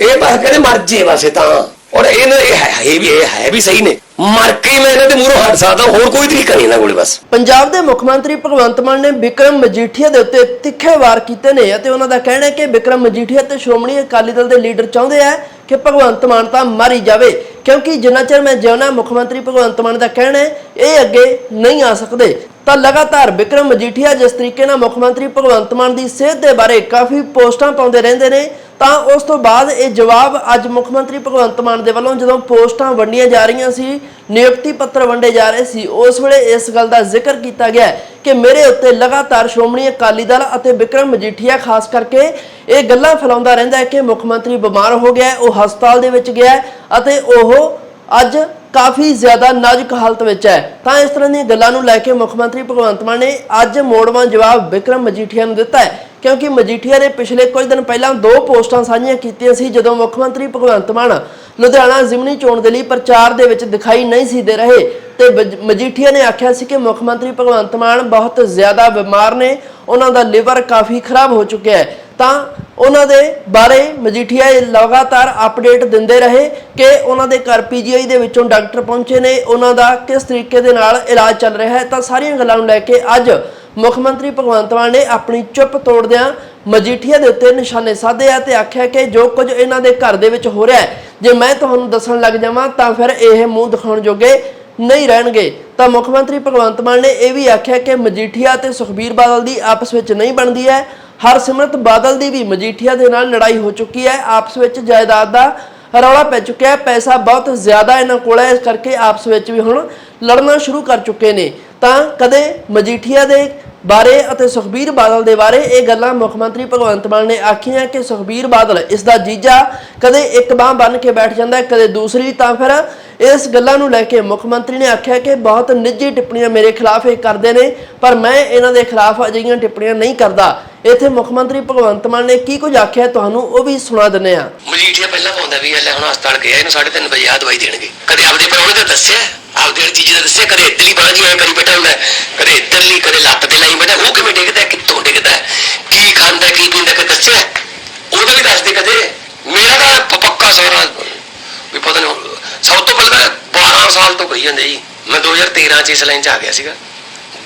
ਇਹ ਬਸ ਕਹਿੰਦੇ ਮਰ ਜੇ ਬਸ ਤਾਂ। ਔਰ ਇਹਨਾਂ ਇਹ ਹੈ, ਇਹ ਵੀ, ਇਹ ਹੈ ਵੀ ਸਹੀ ਨੇ। ਮਰ ਕੇ ਮੈਂ ਇਹਨਾਂ ਦੇ ਮੂਹਰੋਂ ਹਟ ਸਕਦਾ, ਹੋਰ ਕੋਈ ਤਰੀਕਾ ਨਹੀਂ ਇਹਨਾਂ ਕੋਲੇ ਬਸ। ਪੰਜਾਬ ਦੇ ਮੁੱਖ ਮੰਤਰੀ ਭਗਵੰਤ ਮਾਨ ਨੇ ਵਿਕਰਮ ਮਜੀਠੀਆ ਦੇ ਉੱਤੇ ਤਿੱਖੇ ਵਾਰ ਕੀਤੇ ਨੇ ਅਤੇ ਉਹਨਾਂ ਦਾ ਕਹਿਣਾ ਹੈ ਕਿ ਵਿਕਰਮ ਮਜੀਠੀਆ ਤੇ ਸ਼੍ਰੋਮਣੀ ਅਕਾਲੀ ਦਲ ਦੇ ਲੀਡਰ ਚਾਹੁੰਦੇ ਆ ਕਿ ਭਗਵੰਤ ਮਾਨ ਤਾਂ ਮਰ ਹੀ ਜਾਵੇ। ਕਿਉਂਕਿ ਜਿੰਨਾ ਚਿਰ ਮੈਂ ਜਿਉਣਾ ਮੁੱਖ ਮੰਤਰੀ ਭਗਵੰਤ ਮਾਨ ਦਾ ਕਹਿਣਾ ਹੈ, ਇਹ ਅੱਗੇ ਨਹੀਂ ਆ ਸਕਦੇ। ਤਾਂ ਲਗਾਤਾਰ ਵਿਕਰਮ ਮਜੀਠੀਆ ਜਿਸ ਤਰੀਕੇ ਨਾਲ ਮੁੱਖ ਮੰਤਰੀ ਭਗਵੰਤ ਮਾਨ ਦੀ ਸਿਹਤ ਦੇ ਬਾਰੇ ਕਾਫੀ ਪੋਸਟਾਂ ਪਾਉਂਦੇ ਰਹਿੰਦੇ ਨੇ ਤਾਂ ਉਸ ਤੋਂ ਬਾਅਦ ਇਹ ਜਵਾਬ ਅੱਜ ਮੁੱਖ ਮੰਤਰੀ ਭਗਵੰਤ ਮਾਨ ਦੇ ਵੱਲੋਂ ਜਦੋਂ ਪੋਸਟਾਂ ਵੰਡੀਆਂ ਜਾ ਰਹੀਆਂ ਸੀ, ਨਿਯੁਕਤੀ ਪੱਤਰ ਵੰਡੇ ਜਾ ਰਹੇ ਸੀ, ਉਸ ਵੇਲੇ ਇਸ ਗੱਲ ਦਾ ਜ਼ਿਕਰ ਕੀਤਾ ਗਿਆ ਕਿ ਮੇਰੇ ਉੱਤੇ ਲਗਾਤਾਰ ਸ਼੍ਰੋਮਣੀ ਅਕਾਲੀ ਦਲ ਅਤੇ ਵਿਕਰਮ ਮਜੀਠੀਆ ਖਾਸ ਕਰਕੇ ਇਹ ਗੱਲਾਂ ਫੈਲਾਉਂਦਾ ਰਹਿੰਦਾ ਹੈ ਕਿ ਮੁੱਖ ਮੰਤਰੀ ਬਿਮਾਰ ਹੋ ਗਿਆ ਉਹ ਹਸਪਤਾਲ ਦੇ ਵਿੱਚ ਗਿਆ ਅਤੇ ਉਹ ਅੱਜ ਕਾਫੀ ਜ਼ਿਆਦਾ ਨਾਜ਼ੁਕ ਹਾਲਤ ਵਿੱਚ ਹੈ। ਤਾਂ ਇਸ ਤਰ੍ਹਾਂ ਦੀਆਂ ਗੱਲਾਂ ਨੂੰ ਲੈ ਕੇ ਮੁੱਖ ਮੰਤਰੀ ਭਗਵੰਤ ਮਾਨ ਨੇ ਅੱਜ ਮੋੜਵਾਂ ਜਵਾਬ ਵਿਕਰਮ ਮਜੀਠੀਆ ਨੂੰ ਦਿੱਤਾ ਹੈ। ਕਿਉਂਕਿ ਮਜੀਠੀਆ ਨੇ ਪਿਛਲੇ ਕੁਝ ਦਿਨ ਪਹਿਲਾਂ ਦੋ ਪੋਸਟਾਂ ਸਾਂਝੀਆਂ ਕੀਤੀਆਂ ਸੀ, ਜਦੋਂ ਮੁੱਖ ਮੰਤਰੀ ਭਗਵੰਤ ਮਾਨ ਲੁਧਿਆਣਾ ਜ਼ਿਮਨੀ ਚੋਣ ਦੇ ਲਈ ਪ੍ਰਚਾਰ ਦੇ ਵਿੱਚ ਦਿਖਾਈ ਨਹੀਂ ਸੀ ਦੇ ਰਹੇ ਤੇ ਵਜ- ਮਜੀਠੀਆ ਨੇ ਆਖਿਆ ਸੀ ਕਿ ਮੁੱਖ ਮੰਤਰੀ ਭਗਵੰਤ ਮਾਨ ਬਹੁਤ ਜ਼ਿਆਦਾ ਬਿਮਾਰ ਨੇ, ਉਹਨਾਂ ਦਾ ਲਿਵਰ ਕਾਫੀ ਖਰਾਬ ਹੋ ਚੁੱਕਿਆ ਹੈ। ਤਾਂ ਉਹਨਾਂ ਦੇ ਬਾਰੇ ਮਜੀਠੀਆ ਲਗਾਤਾਰ ਅਪਡੇਟ ਦਿੰਦੇ ਰਹੇ ਕਿ ਉਹਨਾਂ ਦੇ ਘਰ ਪੀਜੀਆਈ ਦੇ ਵਿੱਚੋਂ ਡਾਕਟਰ ਪਹੁੰਚੇ ਨੇ, ਉਹਨਾਂ ਦਾ ਕਿਸ ਤਰੀਕੇ ਦੇ ਨਾਲ ਇਲਾਜ ਚੱਲ ਰਿਹਾ ਹੈ, ਤਾਂ ਸਾਰੀਆਂ ਗੱਲਾਂ ਨੂੰ ਲੈ ਕੇ ਅੱਜ ਮੁੱਖ ਮੰਤਰੀ ਭਗਵੰਤ ਮਾਨ ਨੇ ਆਪਣੀ ਚੁੱਪ ਤੋੜਦਿਆਂ ਮਜੀਠੀਆ ਦੇ ਉੱਤੇ ਨਿਸ਼ਾਨੇ ਸਾਧੇ ਆ ਤੇ ਆਖਿਆ ਕਿ ਜੋ ਕੁਝ ਇਹਨਾਂ ਦੇ ਘਰ ਦੇ ਵਿੱਚ ਹੋ ਰਿਹਾ ਹੈ, ਜੇ ਮੈਂ ਤੁਹਾਨੂੰ ਦੱਸਣ ਲੱਗ ਜਾਵਾਂ ਤਾਂ ਫਿਰ ਇਹ ਮੂੰਹ ਦਿਖਾਉਣ ਜੋਗੇ ਨਹੀਂ ਰਹਿਣਗੇ। ਤਾਂ ਮੁੱਖ ਮੰਤਰੀ ਭਗਵੰਤ ਮਾਨ ਨੇ ਇਹ ਵੀ ਆਖਿਆ ਕਿ ਮਜੀਠੀਆ ਤੇ ਸੁਖਬੀਰ ਬਾਦਲ ਦੀ ਆਪਸ ਵਿੱਚ ਨਹੀਂ ਬਣਦੀ ਹੈ। ਹਰਸਿਮਰਤ ਬਾਦਲ ਦੀ ਵੀ ਮਜੀਠੀਆ ਦੇ ਨਾਲ ਲੜਾਈ ਹੋ ਚੁੱਕੀ ਹੈ। ਆਪਸ ਵਿੱਚ ਜਾਇਦਾਦ ਦਾ ਰੌਲਾ ਪੈ ਚੁੱਕਿਆ ਹੈ। ਪੈਸਾ ਬਹੁਤ ਜ਼ਿਆਦਾ ਇਹਨਾਂ ਕੋਲ ਹੈ। ਇਸ ਕਰਕੇ ਆਪਸ ਵਿੱਚ ਵੀ ਹੁਣ ਲੜਨਾ ਸ਼ੁਰੂ ਕਰ ਚੁੱਕੇ ਨੇ। ਤਾਂ ਕਦੇ ਮਜੀਠੀਆ ਦੇ ਬਾਰੇ ਅਤੇ ਸੁਖਬੀਰ ਬਾਦਲ ਦੇ ਬਾਰੇ ਇਹ ਗੱਲਾਂ ਮੁੱਖ ਮੰਤਰੀ ਭਗਵੰਤ ਮਾਨ ਨੇ ਆਖੀਆਂ ਕਿ ਸੁਖਬੀਰ ਬਾਦਲ ਇਸ ਦਾ ਜੀਜਾ ਕਦੇ ਇੱਕ ਬਾਹ ਬੰਨ ਕੇ ਬੈਠ ਜਾਂਦਾ ਕਦੇ ਦੂਸਰੀ, ਤਾਂ ਫਿਰ ਇਸ ਗੱਲਾਂ ਨੂੰ ਲੈ ਕੇ ਮੁੱਖ ਮੰਤਰੀ ਨੇ ਆਖਿਆ ਕਿ ਬਹੁਤ ਨਿੱਜੀ ਟਿੱਪਣੀਆਂ ਮੇਰੇ ਖਿਲਾਫ ਇਹ ਕਰਦੇ ਨੇ, ਪਰ ਮੈਂ ਇਹਨਾਂ ਦੇ ਖਿਲਾਫ ਅਜਿਹੀਆਂ ਟਿੱਪਣੀਆਂ ਨਹੀਂ ਕਰਦਾ। ਇੱਥੇ ਮੁੱਖ ਮੰਤਰੀ ਭਗਵੰਤ ਮਾਨ ਨੇ ਕੀ ਕੁਝ ਆਖਿਆ ਤੁਹਾਨੂੰ ਉਹ ਵੀ ਸੁਣਾ ਦਿੰਨੇ ਆ ਮਜੀਠੀਆ ਪਹਿਲਾਂ ਪਾਉਂਦਾ ਵੀ ਲੈ ਹੁਣ ਹਸਪਤਾਲ ਗਿਆ, ਇਹਨੂੰ 3:30 ਵਜੇ ਆ ਦਵਾਈ ਦੇਣਗੇ। ਕਦੇ ਆਪਦੇ ਪਰੌਣੇ ਦਾ ਦੱਸਿਆ, ਆਪਦੇ ਵਾਲੀ ਦਾ ਦੱਸਿਆ, ਕਦੇ ਇੱਧਰਲੀ ਬਾਂਹ ਐ ਕਰੀ ਬੈਠਾ ਹੁੰਦਾ ਕਦੇ ਇੱਧਰਲੀ, ਕਦੇ ਲੱਤ ਤੇ ਲਾਈ ਬੈਠਾ ਉਹ ਕਿਵੇਂ ਡਿੱਗਦਾ ਕਿੱਥੋਂ ਡਿੱਗਦਾ ਕੀ ਖਾਂਦਾ ਕੀ ਪੀਂਦਾ ਕਿ ਦੱਸਿਆ ਉਹਦਾ ਵੀ ਦੱਸ ਕਦੇ। ਮੇਰਾ ਤਾਂ ਪੱਕਾ ਸਾਰਾ ਵੀ ਪਤਾ ਨਹੀਂ ਸਭ ਤੋਂ ਪਹਿਲਾਂ 12 ਸਾਲ ਤੋਂ ਕਹੀ ਜਾਂਦੇ ਜੀ। ਮੈਂ 2013 ਚ ਇਸ ਲਾਈਨ ਚ ਆ ਗਿਆ ਸੀਗਾ।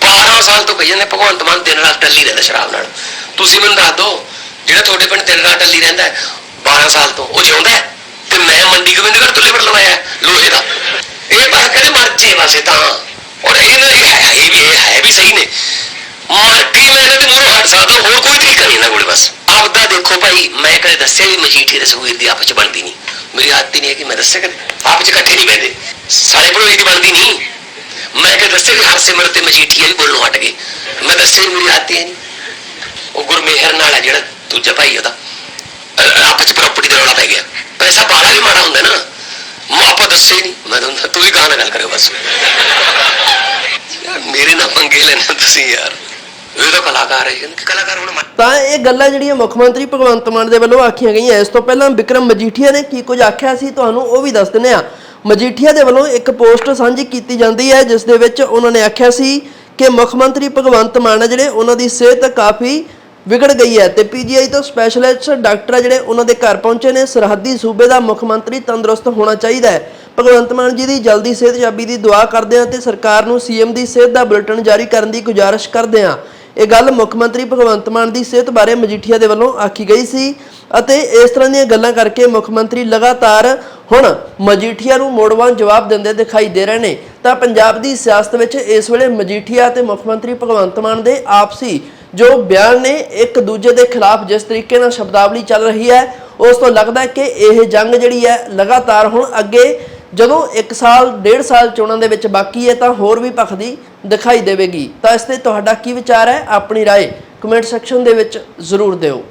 12 ਸਾਲ ਤੋਂ ਕਹੀ ਜਾਂਦੇ ਭਗਵੰਤ ਮਾਨ ਦਿਨ ਰਾਤ ਟੱਲੀ ਰਹਿੰਦਾ ਸ਼ਰਾਬ ਨਾਲ। ਤੁਸੀਂ ਮੈਨੂੰ ਦੱਸ ਦਿਓ ਜਿਹੜਾ ਤੁਹਾਡੇ ਪਿੰਡ ਦਿਨ ਰਾਤ ਟੱਲੀ ਰਹਿੰਦਾ ਹੈ, 12 ਸਾਲ ਤੋਂ ਉਹ ਜਿਉਂਦਾ ਤੇ ਮੈਂ ਮੰਡੀ ਗੋਬਿੰਦਗੜ੍ਹ ਤੋਂ ਲੇਬਰ ਲਵਾਇਆ ਲੋਹੇ ਦਾ। ਇਹ ਬਸ ਕਹਿੰਦੇ ਮਰ ਜੇ ਬਸ ਤਾਂ। ਔਰ ਇਹ ਇਹ ਵੀ ਇਹ ਹੈ ਵੀ ਸਹੀ ਨੇ। ਮਰ ਕੇ ਹੀ ਹਟ ਸਕਦਾ, ਹੋਰ ਕੋਈ ਤਰੀਕਾ ਨਹੀਂ ਇਹਨਾਂ ਕੋਲੇ ਬਸ। ਆਪਦਾ ਦੇਖੋ ਭਾਈ, ਮੈਂ ਕਦੇ ਦੱਸਿਆ ਵੀ ਮਜੀਠੀ ਤੇ ਸੁਖਵੀਰ ਦੀ ਆਪਸ ਚ ਬਣਦੀ ਨਹੀਂ। ਮੇਰੀ ਆਦਤ ਨਹੀਂ ਹੈ ਕਿ ਮੈਂ ਦੱਸਿਆ ਕਦੇ। ਆਪਸ ਚ ਇਕੱਠੇ ਨਹੀਂ ਬੈਠੇ ਸਾਲੇ ਭੜੋਈ ਦੀ ਬਣਦੀ ਨਹੀਂ। ਮੈਂ ਕਿ ਦੱਸਿਆ ਵੀ ਹਰਸਿਮਰਤ ਤੇ ਮਜੀਠੀਆ ਵੀ ਬੋਲਣੋਂ ਹਟ ਗਏ। ਮੈਂ ਦੱਸਿਆ ਮੇਰੀ ਆਦਤ ਹੈ ਨਹੀਂ। ਉਹ ਗੁਰਮੇਹਰ ਨਾਲ ਹੈ ਜਿਹੜਾ ਦੂਜਾ ਭਾਈ ਉਹਦਾ। ਅ- ਆਪਸ ਚ ਪ੍ਰਾਪਰਟੀ ਦਾ ਰੌਲਾ ਪੈ ਗਿਆ। ਪੈਸਾ ਬਾਲਾ ਵੀ ਮਾੜਾ ਹੁੰਦਾ ਨਾ। ਮਾਪਾ ਦੱਸੇ ਨਹੀਂ। ਮੈਂ ਤੁਹਾਨੂੰ ਤੂੰ ਵੀ ਗਾਣਾ ਗੱਲ ਕਰਿਓ ਬਸ। ਯਾਰ, ਮੇਰੇ ਨਾਲ ਪੰਗੇ ਲੈਣਾ ਤੁਸੀਂ ਯਾਰ। ਇਹ ਤਾਂ ਕਲਾਕਾਰ ਹੈ ਕਿ ਕਲਾਕਾਰ ਹੁਣ ਤਾਂ ਇਹ ਗੱਲਾਂ ਜਿਹੜੀਆਂ ਮੁੱਖ ਮੰਤਰੀ ਭਗਵੰਤ ਮਾਨ ਦੇ ਵੱਲੋਂ ਆਖੀਆਂ ਗਈਆਂ, ਇਸ ਤੋਂ ਪਹਿਲਾਂ ਵਿਕਰਮ ਮਜੀਠੀਆ ਨੇ ਕੀ ਕੁਝ ਆਖਿਆ ਸੀ ਤੁਹਾਨੂੰ ਉਹ ਵੀ ਦੱਸ ਦਿੰਦੇ ਆ ਮਜੀਠੀਆ ਦੇ ਵੱਲੋਂ ਇੱਕ ਪੋਸਟ ਸਾਂਝੀ ਕੀਤੀ ਜਾਂਦੀ ਹੈ, ਜਿਸ ਦੇ ਵਿੱਚ ਉਹਨਾਂ ਨੇ ਆਖਿਆ ਸੀ ਕਿ ਮੁੱਖ ਮੰਤਰੀ ਭਗਵੰਤ ਮਾਨ ਹੈ ਜਿਹੜੇ ਉਹਨਾਂ ਦੀ ਸਿਹਤ ਕਾਫੀ ਵਿਗੜ ਗਈ ਹੈ ਤੇ ਪੀਜੀਆਈ ਤੋਂ ਸਪੈਸ਼ਲਿਸਟ ਡਾਕਟਰ ਆ ਜਿਹੜੇ ਉਹਨਾਂ ਦੇ ਘਰ ਪਹੁੰਚੇ ਨੇ, ਸਰਹੱਦੀ ਸੂਬੇ ਦਾ ਮੁੱਖ ਮੰਤਰੀ ਤੰਦਰੁਸਤ ਹੋਣਾ ਚਾਹੀਦਾ ਹੈ। ਭਗਵੰਤ ਮਾਨ ਜੀ ਦੀ ਜਲਦੀ ਸਿਹਤ ਯਾਬੀ ਦੀ ਦੁਆ ਕਰਦੇ ਹਾਂ ਤੇ ਸਰਕਾਰ ਨੂੰ ਸੀਐਮ ਦੀ ਸਿਹਤ ਦਾ ਬੁਲੇਟਿਨ ਜਾਰੀ ਕਰਨ ਦੀ ਗੁਜ਼ਾਰਿਸ਼ ਕਰਦੇ ਹਾਂ। ਇਹ ਗੱਲ ਮੁੱਖ ਮੰਤਰੀ ਭਗਵੰਤ ਮਾਨ ਦੀ ਸਿਹਤ ਬਾਰੇ ਮਜੀਠੀਆ ਦੇ ਵੱਲੋਂ ਆਖੀ ਗਈ ਸੀ ਅਤੇ ਇਸ ਤਰ੍ਹਾਂ ਦੀਆਂ ਗੱਲਾਂ ਕਰਕੇ ਮੁੱਖ ਮੰਤਰੀ ਲਗਾਤਾਰ ਹੁਣ ਮਜੀਠੀਆ ਨੂੰ ਮੋੜਵਾਂ ਜਵਾਬ ਦਿੰਦੇ ਦਿਖਾਈ ਦੇ ਰਹੇ ਨੇ। ਤਾਂ ਪੰਜਾਬ ਦੀ ਸਿਆਸਤ ਵਿੱਚ ਇਸ ਵੇਲੇ ਮਜੀਠੀਆ ਤੇ ਮੁੱਖ ਮੰਤਰੀ ਭਗਵੰਤ ਮਾਨ ਦੇ ਆਪਸੀ ਜੋ ਬਿਆਨ ਨੇ, ਇੱਕ ਦੂਜੇ ਦੇ ਖਿਲਾਫ ਜਿਸ ਤਰੀਕੇ ਨਾਲ ਸ਼ਬਦਾਵਲੀ ਚੱਲ ਰਹੀ ਹੈ, ਉਸ ਤੋਂ ਲੱਗਦਾ ਹੈ ਕਿ ਇਹ ਜੰਗ ਜਿਹੜੀ ਹੈ ਲਗਾਤਾਰ ਹੁਣ ਅੱਗੇ ਜਦੋਂ 1 ਸਾਲ 1.5 ਸਾਲ ਚੋਣਾਂ ਦੇ ਵਿੱਚ ਬਾਕੀ ਹੈ ਤਾਂ ਹੋਰ ਵੀ ਭਖਦੀ ਦਿਖਾਈ ਦੇਵੇਗੀ ਤਾਂ ਇਸ ਤੇ ਤੁਹਾਡਾ ਕੀ ਵਿਚਾਰ ਹੈ ਆਪਣੀ رائے ਕਮੈਂਟ ਸੈਕਸ਼ਨ ਦੇ ਵਿੱਚ ਜ਼ਰੂਰ ਦਿਓ